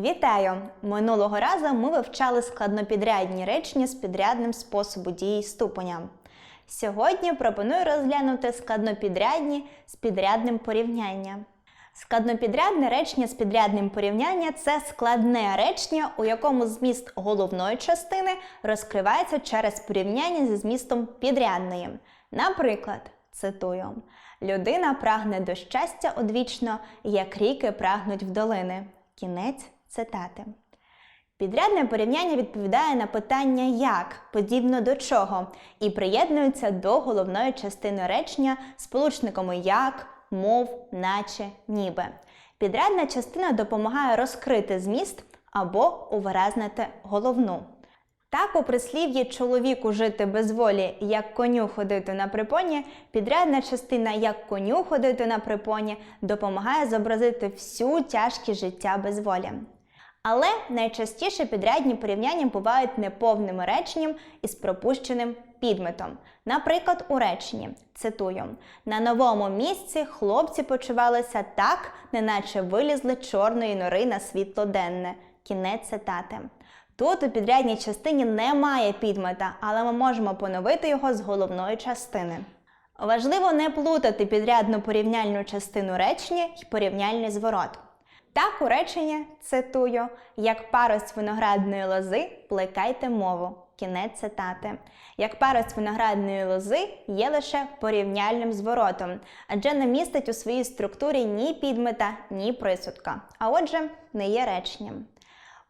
Вітаю! Минулого разу ми вивчали складнопідрядні речення з підрядним способу дії ступеня. Сьогодні пропоную розглянути складнопідрядні з підрядним порівнянням. Складнопідрядне речення з підрядним порівняння це складне речення, у якому зміст головної частини розкривається через порівняння зі змістом підрядної. Наприклад, цитую: людина прагне до щастя одвічно, як ріки прагнуть в долини. Кінець цитати. Підрядне порівняння відповідає на питання як, подібно до чого, і приєднується до головної частини речення сполучниками як, мов, наче, ніби. Підрядна частина допомагає розкрити зміст або увиразнити головну. Так, у прислів'ї чоловіку жити без волі, як коню ходити на припоні, підрядна частина як коню ходити на припоні допомагає зобразити всю тяжкість життя без волі. Але найчастіше підрядні порівняння бувають неповним реченням із пропущеним підметом. Наприклад, у реченні цитую: на новому місці хлопці почувалися так, неначе вилізли чорної нори на світло денне. Кінець цитати. Тут у підрядній частині немає підмета, але ми можемо поновити його з головної частини. Важливо не плутати підрядну порівняльну частину речення і порівняльний зворот. Так у реченні цитую, як парость виноградної лози, плекайте мову. Кінець цитати. Як парость виноградної лози є лише порівняльним зворотом, адже не містить у своїй структурі ні підмета, ні присудка, а отже, не є реченням.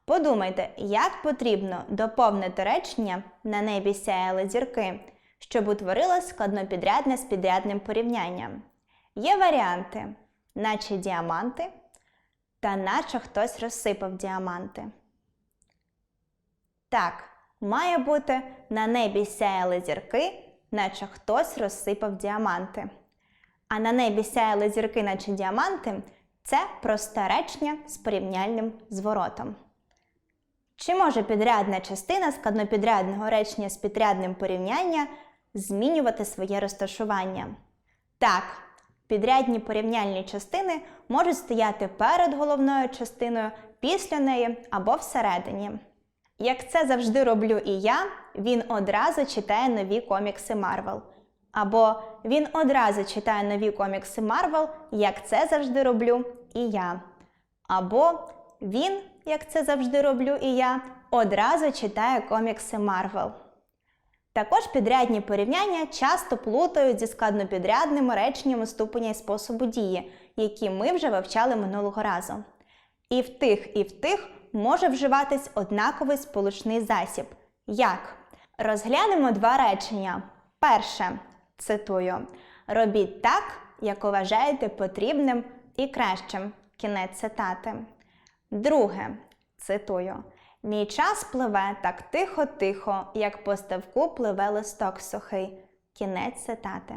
Подумайте, як потрібно доповнити речення на небі сяяли зірки, щоб утворилось складнопідрядне з підрядним порівнянням. Є варіанти, наче діаманти, та наче хтось розсипав діаманти. Так, має бути на небі сяяли зірки, наче хтось розсипав діаманти. А на небі сяяли зірки, наче діаманти це просте речення з порівняльним зворотом. Чи може підрядна частина складнопідрядного речення з підрядним порівняння змінювати своє розташування? Так, підрядні порівняльні частини можуть стояти перед головною частиною, після неї або всередині. Як це завжди роблю і я, він одразу читає нові комікси Марвел. Або він одразу читає нові комікси Марвел, як це завжди роблю і я. Або він, як це завжди роблю і я, одразу читає комікси Марвел. Також підрядні порівняння часто плутають зі складнопідрядними реченнями ступеня і способу дії, які ми вже вивчали минулого разу. І в тих, і в тих може вживатись однаковий сполучний засіб. Як? Розглянемо два речення. Перше, цитую: робіть так, як вважаєте потрібним і кращим. Кінець цитати. Друге, цитую: Мій час пливе так тихо-тихо, як по ставку пливе листок сухий. Кінець цитати.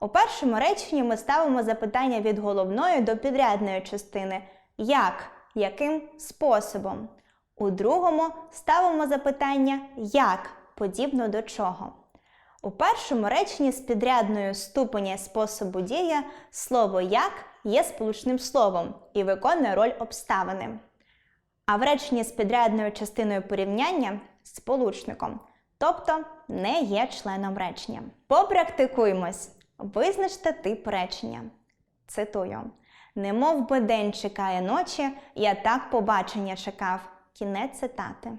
У першому реченні ми ставимо запитання від головної до підрядної частини. Як? Яким способом? У другому ставимо запитання як подібно до чого. У першому реченні з підрядною ступеня способу дія слово як є сполучним словом і виконує роль обставини. А в реченні з підрядною частиною порівняння сполучником, тобто не є членом речення. Попрактикуємось. Визначте тип речення. Цитую: Немов би день чекає ночі, я так побачення чекав. Кінець цитати.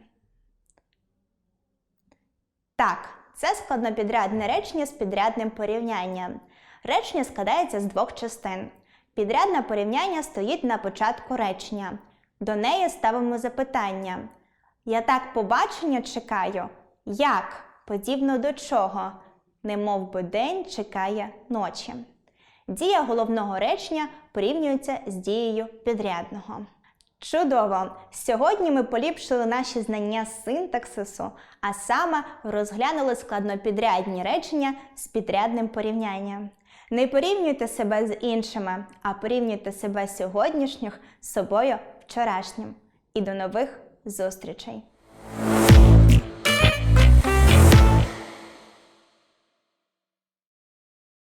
Так, це складнопідрядне речення з підрядним порівнянням. Речення складається з двох частин. Підрядне порівняння стоїть на початку речення. До неї ставимо запитання. Я так побачення чекаю. Як? Подібно до чого? Немов би день чекає ночі. Дія головного речення порівнюється з дією підрядного. Чудово! Сьогодні ми поліпшили наші знання синтаксису, а саме розглянули складнопідрядні речення з підрядним порівнянням. Не порівнюйте себе з іншими, а порівнюйте себе сьогоднішніх з собою вчорашнім. І до нових зустрічей!